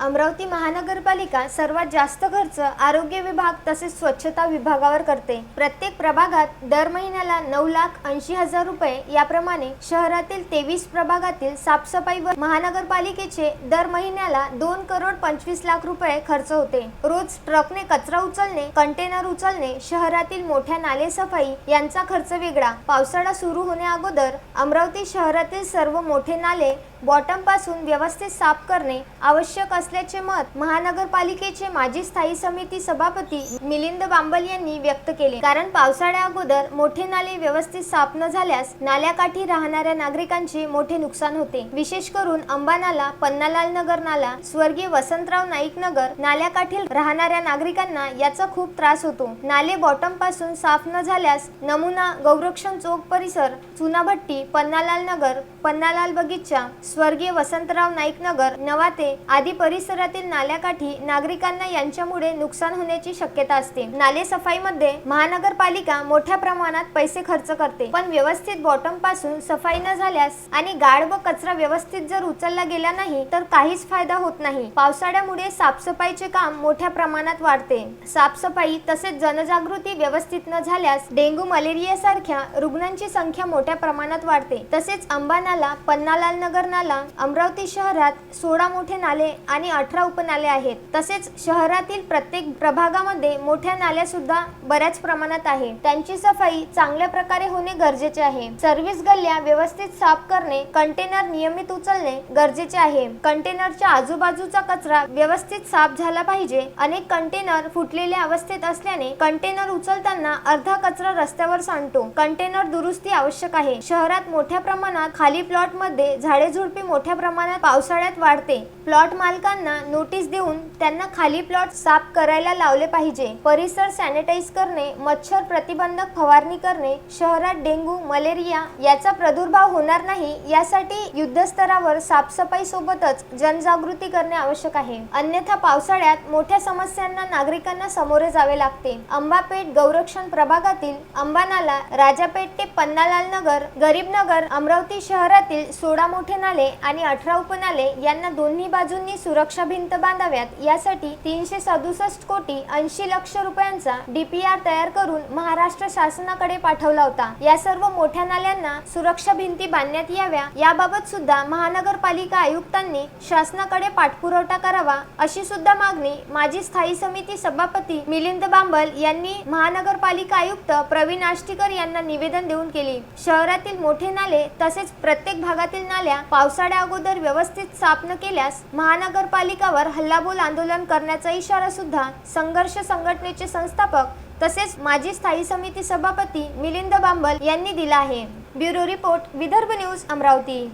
अमरावती महानगरपालिका सर्वात जास्त खर्च आरोग्य विभाग तसेच स्वच्छता विभागावर करते. प्रत्येक प्रभागात दर महिन्याला नऊ लाख ऐंशी हजार रुपये याप्रमाणे शहरातील तेवीस प्रभागातील साफसफाईवर महानगरपालिकेचे दर महिन्याला दोन करोड पंचवीस लाख रुपये खर्च होते. रोज ट्रकने कचरा उचलणे कंटेनर उचलणे शहरातील मोठ्या नाले सफाई यांचा खर्च वेगळा. पावसाळा सुरू होण्या अगोदर अमरावती शहरातील सर्व मोठे नाले बॉटमपासून व्यवस्थित साफ करणे आवश्यक असल्याचे मत महानगरपालिकेचे माजी स्थायी समिती सभापती मिलिंद बांबल यांनी व्यक्त केले. कारण पावसाळ्या अगोदर मोठे नाले व्यवस्थित साफ न झाल्यास नाल्याकाठी राहणाऱ्या नागरिकांचे मोठे नुकसान होते. विशेष करून अंबा नाला पन्नालाल नगर नाला स्वर्गीय वसंतराव नाईक नगर नाल्याकाठील राहणाऱ्या नागरिकांना याचा खूप त्रास होतो. नाले बॉटमपासून साफ न झाल्यास नमुना गौरक्षण चौक परिसर चुनाभट्टी पन्नालाल नगर पन्नालाल बगीचा स्वर्गीय वसंतराव नाईक नगर नवाते आदी परिसरातील नाल्याकाठी नागरिकांना यांच्यामुळे नुकसान होण्याची शक्यता असते. नाले सफाईमध्ये महानगरपालिका मोठ्या प्रमाणात पैसे खर्च करते पण व्यवस्थित बॉटमपासून सफाई न झाल्यास आणि गाड व कचरा व्यवस्थित जर उचलला गेला नाही तर काहीच फायदा होत नाही. पावसाळ्यामुळे साफसफाईचे काम मोठ्या प्रमाणात वाढते. साफसफाई तसेच जनजागृती व्यवस्थित न झाल्यास डेंग्यू मलेरिया सारख्या रुग्णांची संख्या मोठ्या प्रमाणात वाढते. तसेच अंबानाला पन्नालाल नगर नाला अमरावती शहरात सोळा मोठे नाले आणि अठरा उपनाले आहेत. तसेच शहरातील प्रत्येक प्रभागामध्ये मोठ्या नाल्या सुद्धा बऱ्याच प्रमाणात आहे. त्यांची सफाई चांगल्या प्रकारे होणे गरजेचे आहे. सर्व्हिस गल्ल्या व्यवस्थित साफ करणे कंटेनर नियमित उचलणे गरजेचे आहे. कंटेनरच्या आजूबाजूचा कचरा व्यवस्थित साफ झाला पाहिजे. अनेक कंटेनर फुटलेल्या अवस्थेत असल्याने कंटेनर उचलताना अर्धा कचरा रस्त्यावर सांडतो. कंटेनर दुरुस्ती आवश्यक आहे. शहरात मोठ्या प्रमाणात खाली प्लॉटमध्ये झाडे झुडपी मोठ्या प्रमाणात पावसाळ्यात वाढते. प्लॉट मालकांना नोटीस देऊन त्यांना खाली प्लॉट साफ करायला लावले पाहिजे. परिसर सॅनिटाईज करणे मच्छर प्रतिबंधक फवारणी करणे शहरात डेंग्यू मलेरिया याचा प्रादुर्भाव होणार नाही यासाठी युद्धस्तरावर साफसफाई सोबतच जनजागृती करणे आवश्यक आहे. अन्यथा पावसाळ्यात मोठ्या समस्यांना नागरिकांना सामोरे जावे लागते. अंबापेठ गौरक्षण प्रभागातील अंबानाला राजापेठ ते पन्नालाल नगर गरीब नगर अमरावती शहरातील सोळा मोठे नाले आणि अठरा उपनाले यांना दोन्ही बाजूंनी सुरक्षा भिंत बांधाव्यात. यासाठी तीनशे सदुसष्ट कोटी ऐंशी लक्ष रुपयांचा डीपीआर तयार करून महाराष्ट्र शासनाकडे पाठवला होता. या सर्व मोठ्या नाल्यांना सुरक्षा भिंती बांधण्यात याव्या. याबाबत सुद्धा महानगरपालिका आयुक्तांनी शासनाकडे पाठपुरवठा करावा अशी सुद्धा मागणी माजी स्थायी समिती सभापती मिलिंद बांबल यांनी महानगरपालिका आयुक्त प्रवीण आष्टीकर यांना निवेदन देऊन केली. शहरातील मोठे नाले तसेच प्रत्येक भागातील नाल्या पावसाळ्या अगोदर व्यवस्थित साफ न केल्यास महानगरपालिकावर हल्लाबोल आंदोलन करण्याचा इशारा सुद्धा संघर्ष संघटनेचे संस्थापक तसेच माजी स्थायी समिती सभापती मिलिंद बांबल यांनी दिला आहे. Bureau report Vidarbha news Amravati.